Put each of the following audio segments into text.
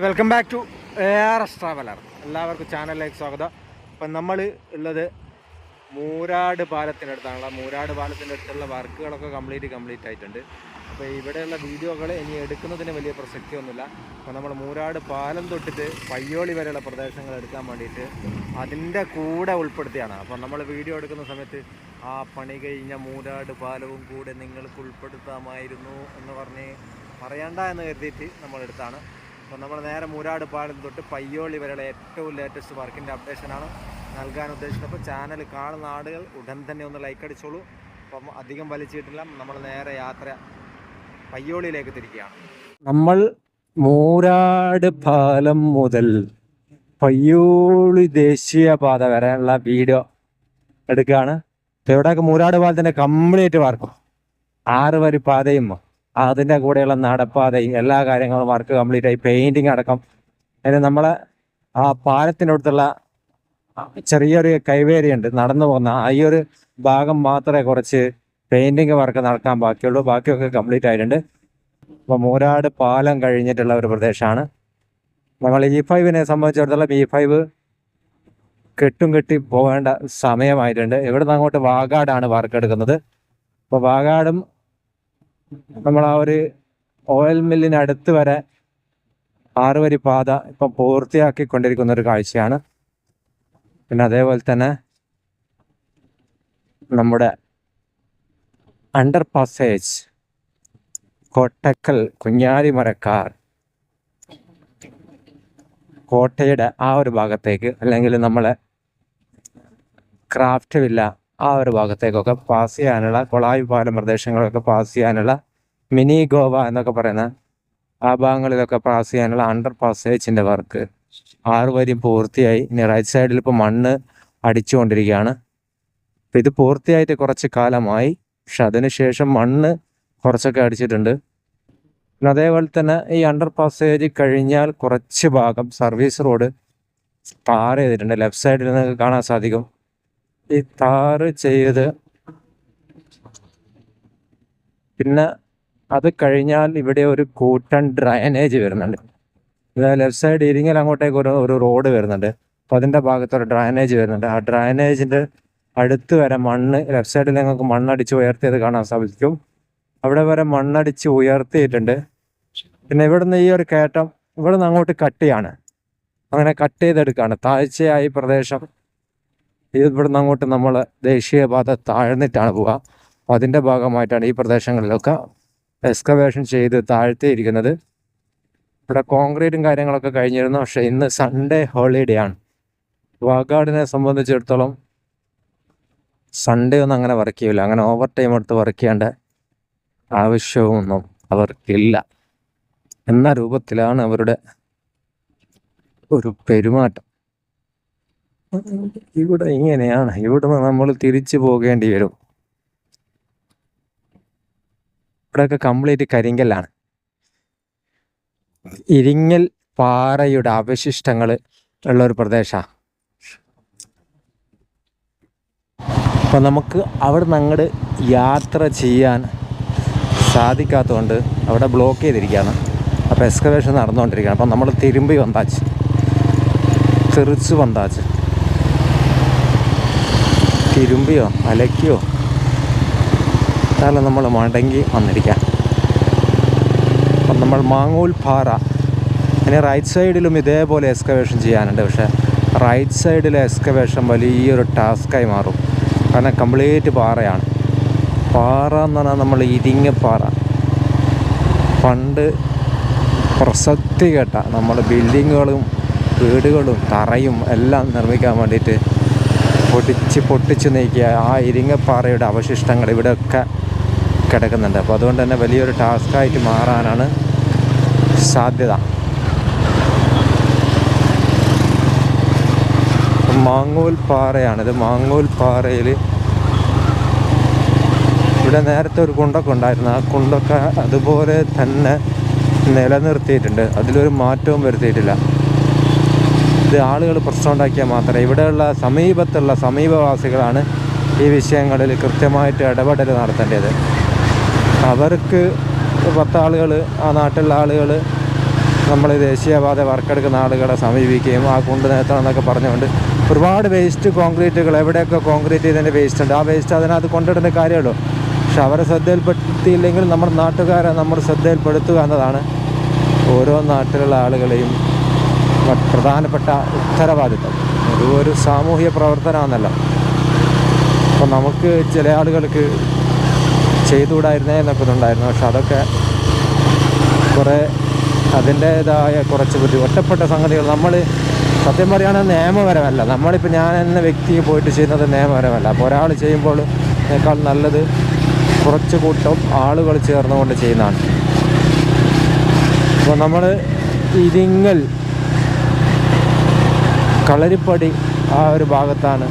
Welcome back to A R S traveller എല്ലാവർക്കും ചാനലിലേക്ക് സ്വാഗതം. അപ്പം നമ്മൾ ഉള്ളത് മൂരാട് പാലത്തിനടുത്താണുള്ള മൂരാട് പാലത്തിന്റെ അടുത്തുള്ള വർക്കുകളൊക്കെ കംപ്ലീറ്റ് കംപ്ലീറ്റ് ആയിട്ടുണ്ട്. അപ്പോൾ ഇവിടെയുള്ള വീഡിയോകൾ ഇനി എടുക്കുന്നതിന് വലിയ പ്രസക്തിയൊന്നുമില്ല. അപ്പോൾ നമ്മൾ മൂരാട് പാലം തൊട്ടിട്ട് പയ്യോളി വരെയുള്ള പ്രദേശങ്ങൾ എടുക്കാൻ വേണ്ടിയിട്ട് അതിന്റെ കൂടെ ഉൾപ്പെടുത്തിയാണ്. അപ്പോൾ നമ്മൾ വീഡിയോ എടുക്കുന്ന സമയത്ത് ആ പണി കഴിഞ്ഞ മൂരാട് പാലവും കൂടെ നിങ്ങൾക്ക് ഉൾപ്പെടുത്താമായിരുന്നു എന്ന് പറഞ്ഞ് പറയണ്ട എന്ന് കരുതിയിട്ട് നമ്മൾ എടുത്താണ്. അപ്പോൾ നമ്മൾ നേരെ മൂരാട് പാലം തൊട്ട് പയ്യോളി വരെയുള്ള ഏറ്റവും ലേറ്റസ്റ്റ് വർക്കിന്റെ അപ്ഡേഷനാണ് നൽകാൻ ഉദ്ദേശിച്ചത് അപ്പോൾ ചാനൽ കാണുന്ന ആളുകൾ ഉടൻ തന്നെ ഒന്ന് ലൈക്ക് അടിച്ചോളൂ. അപ്പം അധികം വലിച്ചിട്ടില്ല. നമ്മൾ നേരെ യാത്ര പയ്യോളിയിലേക്ക് തിരിക്കുകയാണ്. നമ്മൾ മൂരാട് പാലം മുതൽ പയ്യോളി ദേശീയപാത വരെയുള്ള വീഡിയോ എടുക്കുകയാണ്. ഇവിടെയൊക്കെ മൂരാട് പാലത്തിന്റെ കംപ്ലീറ്റ് വർക്കും ആറ് വരി പാതയും അതിന്റെ കൂടെയുള്ള നടപ്പാതയും എല്ലാ കാര്യങ്ങളും വർക്ക് കംപ്ലീറ്റ് ആയി. പെയിന്റിങ് അടക്കം. അതിന് നമ്മൾ ആ പാലത്തിനടുത്തുള്ള ചെറിയൊരു കൈവേരി ഉണ്ട്. നടന്നു പോകുന്ന ഈ ഒരു ഭാഗം മാത്രമേ കുറച്ച് പെയിന്റിങ് വർക്ക് നടക്കാൻ ബാക്കിയുള്ളൂ. ബാക്കിയൊക്കെ കംപ്ലീറ്റ് ആയിട്ടുണ്ട്. അപ്പോൾ മൂരാട് പാലം കഴിഞ്ഞിട്ടുള്ള ഒരു പ്രദേശമാണ്. നമ്മൾ ഇ ഫൈവിനെ സംബന്ധിച്ചിടത്തോളം ഇ ഫൈവ് കെട്ടും കെട്ടി പോകേണ്ട സമയമായിട്ടുണ്ട്. ഇവിടുന്ന് അങ്ങോട്ട് വാഗാടാണ് വർക്ക് എടുക്കുന്നത്. അപ്പോൾ വാഗാടും നമ്മൾ ആ ഒരു ഓയിൽ മില്ലിനടുത്ത് വരെ ആറ് വരി പാത ഇപ്പം പൂർത്തിയാക്കിക്കൊണ്ടിരിക്കുന്ന ഒരു കാഴ്ചയാണ്. പിന്നെ അതേപോലെ തന്നെ നമ്മുടെ അണ്ടർ പാസേജ് കോട്ടക്കൽ കുഞ്ഞാലിമരക്കാർ കോട്ടയുടെ ആ ഒരു ഭാഗത്തേക്ക് അല്ലെങ്കിൽ നമ്മളെ ക്രാഫ്റ്റ് വില്ല ആ ഒരു ഭാഗത്തേക്കൊക്കെ പാസ് ചെയ്യാനുള്ള കൊളായി പാലം പ്രദേശങ്ങളൊക്കെ പാസ് ചെയ്യാനുള്ള മിനി ഗോവ എന്നൊക്കെ പറയുന്ന ആ ഭാഗങ്ങളിലൊക്കെ പാസ് ചെയ്യാനുള്ള അണ്ടർ പാസേജിന്റെ വർക്ക് ആറ് വരി പൂർത്തിയായി. ഇനി റൈറ്റ് സൈഡിൽ ഇപ്പോൾ മണ്ണ് അടിച്ചുകൊണ്ടിരിക്കുകയാണ്. അപ്പം ഇത് പൂർത്തിയായിട്ട് കുറച്ച് കാലമായി. പക്ഷെ അതിനുശേഷം മണ്ണ് കുറച്ചൊക്കെ അടിച്ചിട്ടുണ്ട്. പിന്നെ അതേപോലെ തന്നെ ഈ അണ്ടർ പാസേജ് കഴിഞ്ഞാൽ കുറച്ച് ഭാഗം സർവീസ് റോഡ് പാറ ചെയ്തിട്ടുണ്ട്. ലെഫ്റ്റ് സൈഡിൽ നിന്ന് കാണാൻ സാധിക്കും. ഈ താറ് ചെയ്ത്. പിന്നെ അത് കഴിഞ്ഞാൽ ഇവിടെ ഒരു കൂട്ടൻ ഡ്രൈനേജ് വരുന്നുണ്ട്. ലെഫ്റ്റ് സൈഡ് ഇരിങ്ങൽ അങ്ങോട്ടേക്ക് ഒരു ഒരു റോഡ് വരുന്നുണ്ട്. അപ്പോൾ അതിന്റെ ഭാഗത്തൊരു ഡ്രൈനേജ് വരുന്നുണ്ട്. ആ ഡ്രൈനേജിന്റെ അടുത്ത് വരെ മണ്ണ് ലെഫ്റ്റ് സൈഡിൽ നിങ്ങൾക്ക് മണ്ണടിച്ച് ഉയർത്തിയത് കാണാൻ സാധിക്കും. അവിടെ വരെ മണ്ണടിച്ച് ഉയർത്തിയിട്ടുണ്ട്. പിന്നെ ഇവിടുന്ന് ഈ ഒരു കയറ്റം ഇവിടുന്ന് അങ്ങോട്ട് കട്ടിയാണ്. അങ്ങനെ കട്ട് ചെയ്തെടുക്കുകയാണ് താഴ്ചയായി പ്രദേശം. ഇവിടുന്ന് അങ്ങോട്ട് നമ്മൾ ദേശീയപാത താഴ്ന്നിട്ടാണ് പോവുക. അപ്പോൾ അതിന്റെ ഭാഗമായിട്ടാണ് ഈ പ്രദേശങ്ങളിലൊക്കെ എക്സ്കവേഷൻ ചെയ്ത് താഴ്ത്തിയിരിക്കുന്നത്. ഇവിടെ കോൺക്രീറ്റും കാര്യങ്ങളൊക്കെ കഴിഞ്ഞിരുന്നു. പക്ഷേ ഇന്ന് സൺഡേ ഹോളിഡേ ആണ്. വാഗാടിനെ സംബന്ധിച്ചിടത്തോളം സൺഡേ ഒന്നും അങ്ങനെ വർക്ക് ചെയ്യില്ല അങ്ങനെ ഓവർ ടൈം എടുത്ത് വർക്ക് ചെയ്യേണ്ട ആവശ്യവുമൊന്നും അവർക്കില്ല. എന്ന രൂപത്തിലാണ് അവരുടെ ഒരു പെരുമാറ്റം. ഇവിടെ ഇങ്ങനെയാണ്. ഇവിടുന്ന് നമ്മൾ തിരിച്ചു പോകേണ്ടി വരും. ഇവിടെയൊക്കെ കംപ്ലീറ്റ് കരിങ്കല്ലാണ്. ഇരിങ്ങൽ പാറയുടെ അവശിഷ്ടങ്ങൾ ഉള്ള ഒരു പ്രദേശമാണ്. അപ്പം നമുക്ക് അവിടെ നിന്ന് അങ്ങോട്ട് യാത്ര ചെയ്യാൻ സാധിക്കാത്തതുകൊണ്ട് അവിടെ ബ്ലോക്ക് ചെയ്തിരിക്കുകയാണ്. അപ്പോൾ എക്സ്കവേഷൻ നടന്നുകൊണ്ടിരിക്കുകയാണ്. അപ്പം നമ്മൾ തിരുമ്പി വന്നാച്ച്. തെറിച്ച് വന്നാച്ച്. തിരുമ്പിയോ അലക്കിയോ? തല നമ്മൾ മടങ്ങി വന്നിരിക്കാം. അപ്പം നമ്മൾ മാങ്ങൂൽ പാറ. ഇനി റൈറ്റ് സൈഡിലും ഇതേപോലെ എക്സ്കവേഷൻ ചെയ്യാനുണ്ട്. പക്ഷേ റൈറ്റ് സൈഡിലെ എക്സ്കവേഷൻ വലിയൊരു ടാസ്ക്കായി മാറും. കാരണം കംപ്ലീറ്റ് പാറയാണ്. പാറ എന്ന് പറഞ്ഞാൽ നമ്മൾ ഇരിങ്ങ പാറ. പണ്ട് പ്രസക്തി കേട്ട നമ്മൾ ബിൽഡിങ്ങുകളും വീടുകളും തറയും എല്ലാം നിർമ്മിക്കാൻ വേണ്ടിയിട്ട് പൊട്ടിച്ച് പൊട്ടിച്ച് നീക്കിയ ആ ഇരിങ്ങപ്പാറയുടെ അവശിഷ്ടങ്ങൾ ഇവിടെയൊക്കെ കിടക്കുന്നുണ്ട്. അപ്പോൾ അതുകൊണ്ട് തന്നെ വലിയൊരു ടാസ്ക്കായിട്ട് മാറാനാണ് സാധ്യത. മാങ്ങൂൽ പാറയാണിത് മാങ്ങൂൽ പാറയിൽ ഇവിടെ നേരത്തെ ഒരു കുണ്ടൊക്കെ ഉണ്ടായിരുന്നു. ആ കുണ്ടൊക്കെ അതുപോലെ തന്നെ നിലനിർത്തിയിട്ടുണ്ട്. അതിലൊരു മാറ്റവും വരുത്തിയിട്ടില്ല. ഇത് ആളുകൾ പ്രശ്നം ഉണ്ടാക്കിയാൽ മാത്രമേ ഇവിടെയുള്ള സമീപത്തുള്ള സമീപവാസികളാണ് ഈ വിഷയങ്ങളിൽ കൃത്യമായിട്ട് ഇടപെടൽ നടത്തേണ്ടത്. അവർക്ക് പത്താളുകൾ ആ നാട്ടിലുള്ള ആളുകൾ നമ്മൾ ദേശീയപാത വർക്കെടുക്കുന്ന ആളുകളെ സമീപിക്കുകയും ആ കൊണ്ട് നിർത്തണം എന്നൊക്കെ പറഞ്ഞുകൊണ്ട് ഒരുപാട് വേസ്റ്റ് കോൺക്രീറ്റുകൾ എവിടെയൊക്കെ കോൺക്രീറ്റ് ചെയ്തതിന്റെ വേസ്റ്റ് ഉണ്ട്. ആ വേസ്റ്റ് അതിനകത്ത് കൊണ്ടിടേണ്ട കാര്യമുള്ളൂ പക്ഷെ അവരെ ശ്രദ്ധയിൽപ്പെടുത്തിയില്ലെങ്കിൽ നമ്മുടെ നാട്ടുകാരെ നമ്മൾ ശ്രദ്ധയിൽപ്പെടുത്തുക എന്നതാണ് ഓരോ നാട്ടിലുള്ള ആളുകളെയും പ്രധാനപ്പെട്ട ഉത്തരവാദിത്തം. ഒരു ഒരു സാമൂഹിക പ്രവർത്തനമാണല്ലോ. അപ്പോൾ നമുക്ക് ചില ആളുകൾക്ക് ചെയ്തുകൂടായിരുന്നേ എന്നൊക്കെ ഉണ്ടായിരുന്നു പക്ഷെ അതൊക്കെ കുറേ അതിന്റേതായ കുറച്ച് ബുദ്ധി ഒറ്റപ്പെട്ട സംഗതികൾ. നമ്മൾ സത്യം പറയുകയാണെങ്കിൽ നിയമപരമല്ല. നമ്മളിപ്പോൾ ഞാൻ എന്ന വ്യക്തി പോയിട്ട് ചെയ്യുന്നത് നിയമപരമല്ല. അപ്പോൾ ഒരാൾ ചെയ്യുമ്പോൾ അതിനേക്കാൾ നല്ലത് കുറച്ച് കൂട്ടം ആളുകൾ ചേർന്നുകൊണ്ട് ചെയ്യുന്നതാണ്. അപ്പോൾ നമ്മൾ ഇരിങ്ങൽ കളരിപ്പടി ആ ഒരു ഭാഗത്താണ്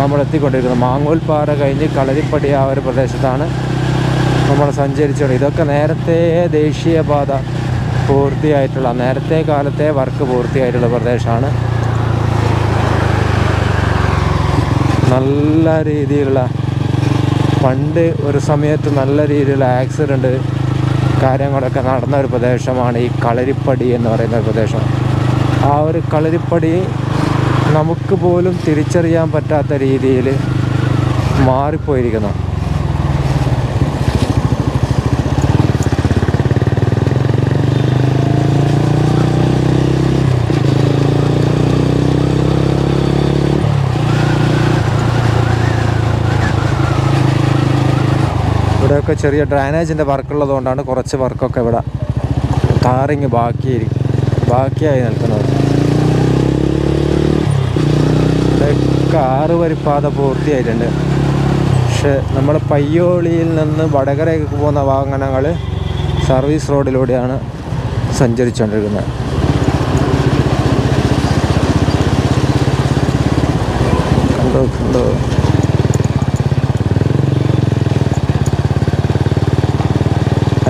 നമ്മൾ എത്തിക്കൊണ്ടിരിക്കുന്നത് മാങ്ങോൽപ്പാറ കഴിഞ്ഞ് കളരിപ്പടി ആ ഒരു പ്രദേശത്താണ് നമ്മൾ സഞ്ചരിച്ചത്. ഇതൊക്കെ നേരത്തെ ദേശീയപാത പൂർത്തിയായിട്ടുള്ള നേരത്തെ കാലത്തെ വർക്ക് പൂർത്തിയായിട്ടുള്ള പ്രദേശമാണ്. നല്ല രീതിയിലുള്ള പണ്ട് ഒരു സമയത്ത് നല്ല രീതിയിലുള്ള ആക്സിഡന്റ് കാര്യങ്ങളൊക്കെ നടന്ന ഒരു പ്രദേശമാണ് ഈ കളരിപ്പടി എന്ന് പറയുന്ന പ്രദേശം. ആ ഒരു കളരിപ്പടി നമുക്ക് പോലും തിരിച്ചറിയാൻ പറ്റാത്ത രീതിയിൽ മാറിപ്പോയിരിക്കുന്നു. ഇവിടെയൊക്കെ ചെറിയ ഡ്രൈനേജിന്റെ വർക്കുള്ളതുകൊണ്ടാണ് കുറച്ച് വർക്കൊക്കെ ഇവിടെ ടാറിങ് ബാക്കി ബാക്കിയായി നിൽക്കുന്നത് ഇവിടെയൊക്കെ ആറ് വരിപ്പാത പൂർത്തിയായിട്ടുണ്ട്. പക്ഷെ നമ്മൾ പയ്യോളിയിൽ നിന്ന് വടകരയ്ക്ക് പോകുന്ന വാഹനങ്ങൾ സർവീസ് റോഡിലൂടെയാണ് സഞ്ചരിച്ചുകൊണ്ടിരിക്കുന്നത്. കണ്ടോ കണ്ടോ?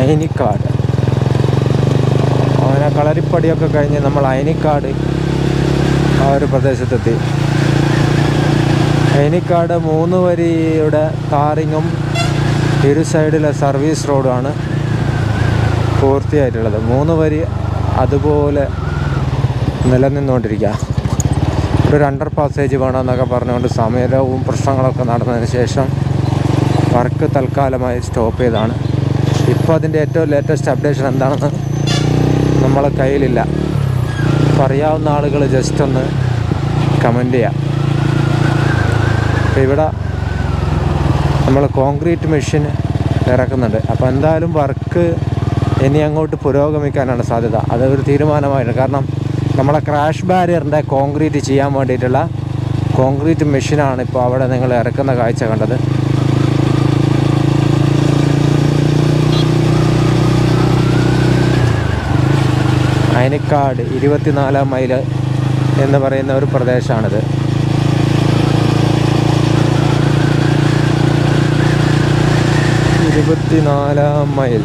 അയനിക്കാട്. അങ്ങനെ കളരിപ്പടിയൊക്കെ കഴിഞ്ഞ് നമ്മൾ അയനിക്കാട് ആ ഒരു പ്രദേശത്തെത്തി. അയനിക്കാട് മൂന്ന് വരിയുടെ ടാറിങ്ങും ഇരു സൈഡിലെ സർവീസ് റോഡുമാണ് പൂർത്തിയായിട്ടുള്ളത്. മൂന്ന് വരി അതുപോലെ നിലനിന്നുകൊണ്ടിരിക്കുക ഒരു അണ്ടർ പാസേജ് വേണമെന്നൊക്കെ പറഞ്ഞുകൊണ്ട് സമയവും പ്രശ്നങ്ങളൊക്കെ നടന്നതിന് ശേഷം വർക്ക് തൽക്കാലമായി സ്റ്റോപ്പ് ചെയ്താണ് ഇപ്പോൾ അതിന്റെ ഏറ്റവും ലേറ്റസ്റ്റ് അപ്ഡേഷൻ എന്താണെന്ന് നമ്മളെ കയ്യിലില്ല. അപ്പോൾ അറിയാവുന്ന ആളുകൾ ജസ്റ്റ് ഒന്ന് കമന്റ് ചെയ്യാം. അപ്പോൾ ഇവിടെ നമ്മൾ കോൺക്രീറ്റ് മെഷീൻ ഇറക്കുന്നുണ്ട്. അപ്പോൾ എന്തായാലും വർക്ക് ഇനി അങ്ങോട്ട് പുരോഗമിക്കാനാണ് സാധ്യത. അതൊരു തീരുമാനമായിട്ട് കാരണം നമ്മളെ ക്രാഷ് ബാരിയറിന്റെ കോൺക്രീറ്റ് ചെയ്യാൻ വേണ്ടിയിട്ടുള്ള കോൺക്രീറ്റ് മെഷീനാണ് ഇപ്പോൾ അവിടെ നിങ്ങൾ ഇറക്കുന്ന കാഴ്ച കണ്ടത്. അയനിക്കാട് ഇരുപത്തിനാലാം മൈൽ എന്ന് പറയുന്ന ഒരു പ്രദേശമാണിത്. ഇരുപത്തിനാലാം മൈൽ.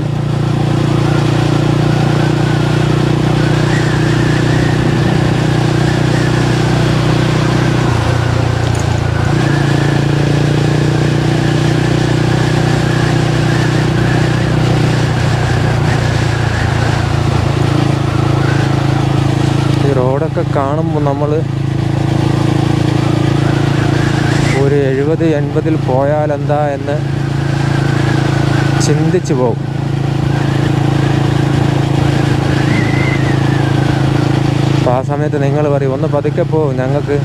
റോഡൊക്കെ കാണുമ്പോൾ നമ്മൾ ഒരു എഴുപത് എൺപതിൽ പോയാലെന്താ എന്ന് ചിന്തിച്ചു പോകും. അപ്പോൾ ആ സമയത്ത് നിങ്ങൾ പറയും ഒന്ന് പതുക്കെ പോകും ഞങ്ങൾക്ക്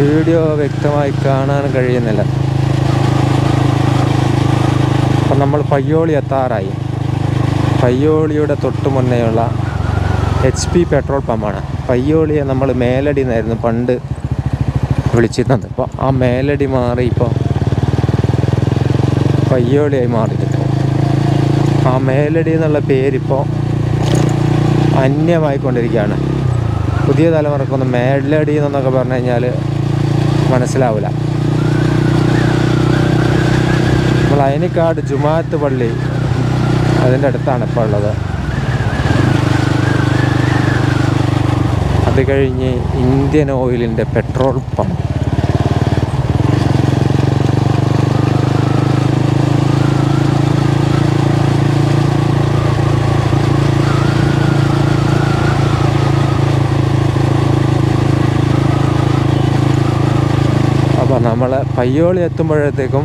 വീഡിയോ വ്യക്തമായി കാണാൻ കഴിയുന്നില്ല. അപ്പം നമ്മൾ പയ്യോളി എത്താറായി. പയ്യോളിയുടെ തൊട്ട് മുന്നേയുള്ള എച്ച് പി പെട്രോൾ പമ്പാണ് പയ്യോളിയെ നമ്മൾ മേലടി എന്നായിരുന്നു പണ്ട് വിളിച്ചിരുന്നത്. അപ്പോൾ ആ മേലടി മാറി ഇപ്പോൾ പയ്യോളിയായി മാറിയിട്ടുണ്ട് ആ മേലടി എന്നുള്ള പേരിപ്പോൾ അന്യമായിക്കൊണ്ടിരിക്കുകയാണ്. പുതിയ തലമുറക്കൊന്നും മേലടി എന്നൊക്കെ പറഞ്ഞു കഴിഞ്ഞാൽ മനസ്സിലാവില്ല നമ്മൾ അയനിക്കാട് ജുമാഅത്ത് പള്ളി അതിന്റെ അടുത്താണ് ഇപ്പോൾ ഉള്ളത്. അത് കഴിഞ്ഞ് ഇന്ത്യൻ ഓയിലിന്റെ പെട്രോൾ പമ്പ് നമ്മളെ പയ്യോളി എത്തുമ്പോഴത്തേക്കും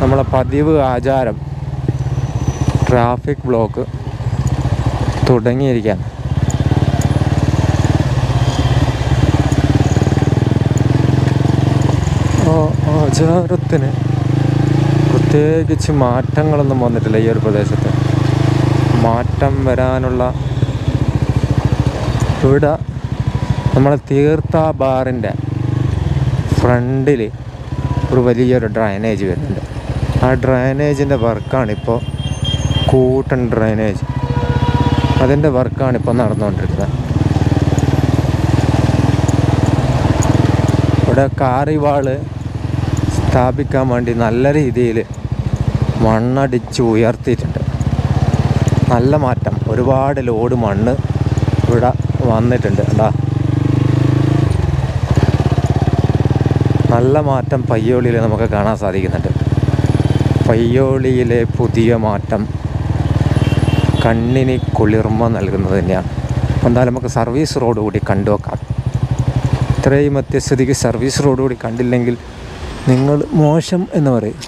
നമ്മളെ പതിവ് ആചാരം ട്രാഫിക് ബ്ലോക്ക് തുടങ്ങിയിരിക്കാൻ ആ ആചാരത്തിന് പ്രത്യേകിച്ച് മാറ്റങ്ങളൊന്നും വന്നിട്ടില്ല ഈ ഒരു പ്രദേശത്ത്. മാറ്റം വരാനുള്ള ഇവിടെ നമ്മളെ തീർത്ഥ ബാറിന്റെ ഫ്രണ്ടിൽ ഒരു വലിയൊരു ഡ്രൈനേജ് വരുന്നുണ്ട്. ആ ഡ്രൈനേജിന്റെ വർക്കാണിപ്പോൾ കൂട്ടൻ ഡ്രൈനേജ് അതിന്റെ വർക്കാണിപ്പോൾ നടന്നുകൊണ്ടിരിക്കുന്നത്. ഇവിടെ കാറിവാൾ സ്ഥാപിക്കാൻ വേണ്ടി നല്ല രീതിയിൽ മണ്ണടിച്ച് ഉയർത്തിയിട്ടുണ്ട്. നല്ല മാറ്റം. ഒരുപാട് ലോഡ് മണ്ണ് ഇവിടെ വന്നിട്ടുണ്ട്. കണ്ടാ? നല്ല മാറ്റം പയ്യോളിയിൽ നമുക്ക് കാണാൻ സാധിക്കുന്നുണ്ട്. പയ്യോളിയിലെ പുതിയ മാറ്റം കണ്ണിന് കുളിർമ നൽകുന്നത് തന്നെയാണ്. എന്തായാലും നമുക്ക് സർവീസ് റോഡ് കൂടി കണ്ടു വെക്കാം ഇത്രയും അത്യസ്ഥിതിക്ക് സർവീസ് റോഡ് കൂടി കണ്ടില്ലെങ്കിൽ നിങ്ങൾ മോശം എന്ന് പറയും.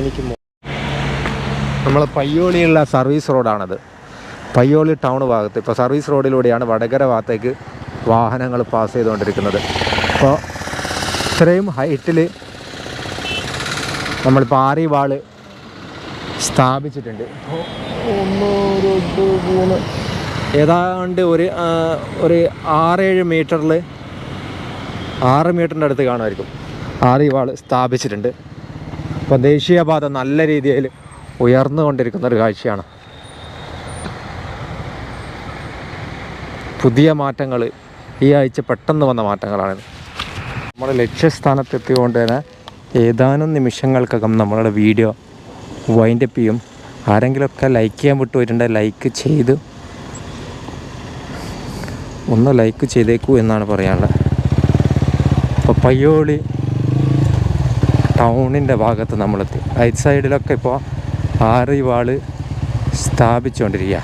എനിക്ക് നമ്മൾ പയ്യോളിയുള്ള സർവീസ് റോഡാണത്. പയ്യോളി ടൗൺ ഭാഗത്ത്. ഇപ്പോൾ സർവീസ് റോഡിലൂടെയാണ് വടകര ഭാഗത്തേക്ക് വാഹനങ്ങൾ പാസ് ചെയ്തുകൊണ്ടിരിക്കുന്നത്. അപ്പോൾ ഇത്രയും ഹൈറ്റിൽ നമ്മൾ പാറി വാൾ സ്ഥാപിച്ചിട്ടുണ്ട്. ഏതാണ്ട് ഒരു ഒരു ആറേഴ് മീറ്ററിൽ ആറ് മീറ്ററിന്റെ അടുത്ത് കാണുമായിരിക്കും. ആറിവാൾ സ്ഥാപിച്ചിട്ടുണ്ട്. അപ്പോൾ ദേശീയപാത നല്ല രീതിയിൽ ഉയർന്നുകൊണ്ടിരിക്കുന്ന ഒരു കാഴ്ചയാണ്. പുതിയ മാറ്റങ്ങൾ ഈ ആഴ്ച പെട്ടെന്ന് വന്ന മാറ്റങ്ങളാണ് നമ്മൾ ലക്ഷ്യസ്ഥാനത്തെത്തിക്കൊണ്ട് തന്നെ ഏതാനും നിമിഷങ്ങൾക്കകം നമ്മളുടെ വീഡിയോ വൈൻഡപ്പ് ചെയ്യും. ആരെങ്കിലുമൊക്കെ ലൈക്ക് ചെയ്യാൻ വിട്ടുപോയിട്ടുണ്ടെങ്കിൽ ലൈക്ക് ചെയ്ത് ഒന്ന് ലൈക്ക് ചെയ്തേക്കൂ എന്നാണ് പറയാനുള്ളത്. അപ്പോൾ പയ്യോളി ടൗണിന്റെ ഭാഗത്ത് നമ്മളെത്തി. റൈറ്റ് സൈഡിലൊക്കെ ഇപ്പോൾ ആറി വാൾ സ്ഥാപിച്ചുകൊണ്ടിരിക്കുക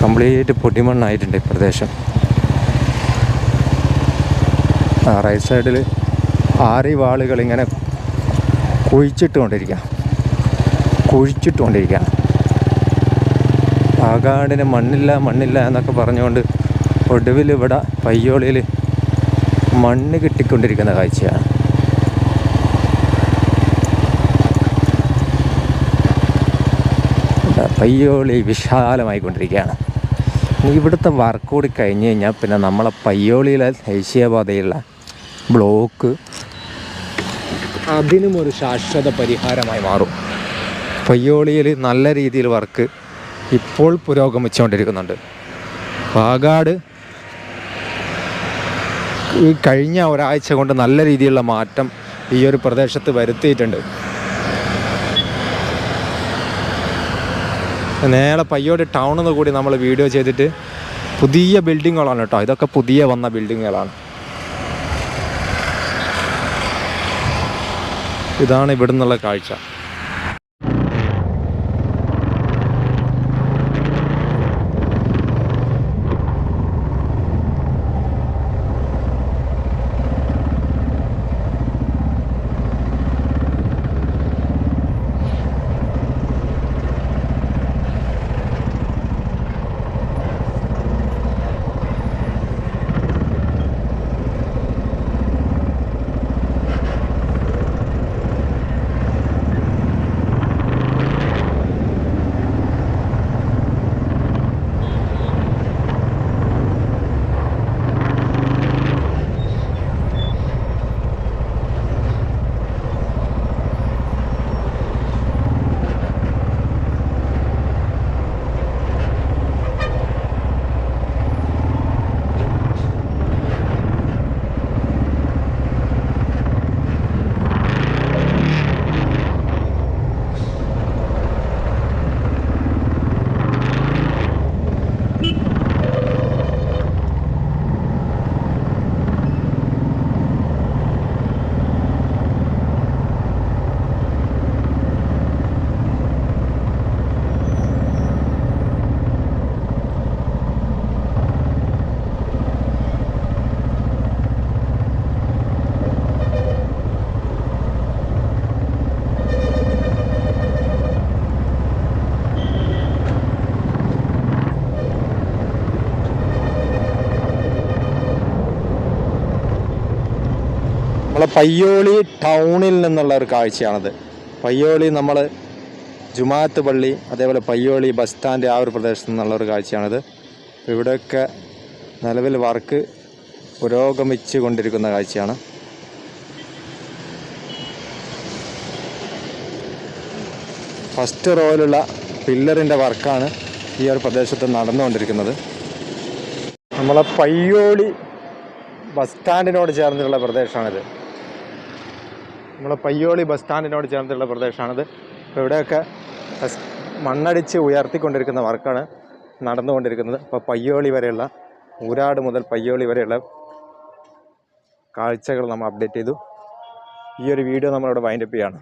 കംപ്ലീറ്റ് പൊടിമണ്ണായിട്ടുണ്ട് ഈ പ്രദേശം. റൈറ്റ് സൈഡിൽ ആരി വാളുകൾ ഇങ്ങനെ കുഴിച്ചിട്ടുകൊണ്ടിരിക്കുക കുഴിച്ചിട്ടുകൊണ്ടിരിക്കുക ആകാടിന് മണ്ണില്ല മണ്ണില്ല എന്നൊക്കെ പറഞ്ഞുകൊണ്ട് ഒടുവിൽ ഇവിടെ പയ്യോളിയിൽ മണ്ണ് കിട്ടിക്കൊണ്ടിരിക്കുന്ന കാഴ്ചയാണ്. പയ്യോളി വിശാലമായിക്കൊണ്ടിരിക്കുകയാണ്. ഇനി ഇവിടുത്തെ വർക്ക് കൂടി കഴിഞ്ഞ് കഴിഞ്ഞാൽ പിന്നെ നമ്മളെ പയ്യോളിയിലെ ദേശീയപാതയിലുള്ള ബ്ലോക്ക്. അതിനും ഒരു ശാശ്വത പരിഹാരമായി മാറും. പയ്യോളിയിൽ നല്ല രീതിയിൽ വർക്ക് ഇപ്പോൾ പുരോഗമിച്ചുകൊണ്ടിരിക്കുന്നുണ്ട്. പാകാട് ഈ കഴിഞ്ഞ ഒരാഴ്ച കൊണ്ട് നല്ല രീതിയിലുള്ള മാറ്റം ഈ ഒരു പ്രദേശത്ത് വരുത്തിയിട്ടുണ്ട്. നേരെ പയ്യോട് ടൗണിൽ നിന്ന് കൂടി നമ്മൾ വീഡിയോ ചെയ്തിട്ട് പുതിയ ബിൽഡിങ്ങുകളാണ് കേട്ടോ. ഇതൊക്കെ പുതിയ വന്ന ബിൽഡിങ്ങുകളാണ് ഇതാണ് ഇവിടെ നിന്നുള്ള കാഴ്ച. നമ്മളെ പയ്യോളി ടൗണിൽ നിന്നുള്ള ഒരു കാഴ്ചയാണത്. പയ്യോളി നമ്മൾ ജുമാത്ത് പള്ളി അതേപോലെ പയ്യോളി ബസ് സ്റ്റാൻഡ് ആ ഒരു പ്രദേശത്ത് നിന്നുള്ള ഒരു കാഴ്ചയാണിത്. ഇവിടെയൊക്കെ നിലവിൽ വർക്ക് പുരോഗമിച്ചു കൊണ്ടിരിക്കുന്ന കാഴ്ചയാണ്. ഫസ്റ്റ് റോയിലുള്ള പില്ലറിന്റെ വർക്കാണ് ഈ ഒരു പ്രദേശത്ത് നടന്നുകൊണ്ടിരിക്കുന്നത്. നമ്മളെ പയ്യോളി ബസ് സ്റ്റാൻഡിനോട് ചേർന്നിട്ടുള്ള പ്രദേശമാണിത്. നമ്മളെ പയ്യോളി ബസ് സ്റ്റാൻഡിനോട് ചേർന്നിട്ടുള്ള പ്രദേശമാണിത്. അപ്പോൾ ഇവിടെയൊക്കെ മണ്ണടിച്ച് ഉയർത്തിക്കൊണ്ടിരിക്കുന്ന വർക്കാണ് നടന്നുകൊണ്ടിരിക്കുന്നത്. അപ്പോൾ പയ്യോളി വരെയുള്ള ഊരാട് മുതൽ പയ്യോളി വരെയുള്ള കാഴ്ചകൾ നമ്മൾ അപ്ഡേറ്റ് ചെയ്തു. ഈ ഒരു വീഡിയോ നമ്മളിവിടെ വൈൻഡപ്പ് ചെയ്യാണ്.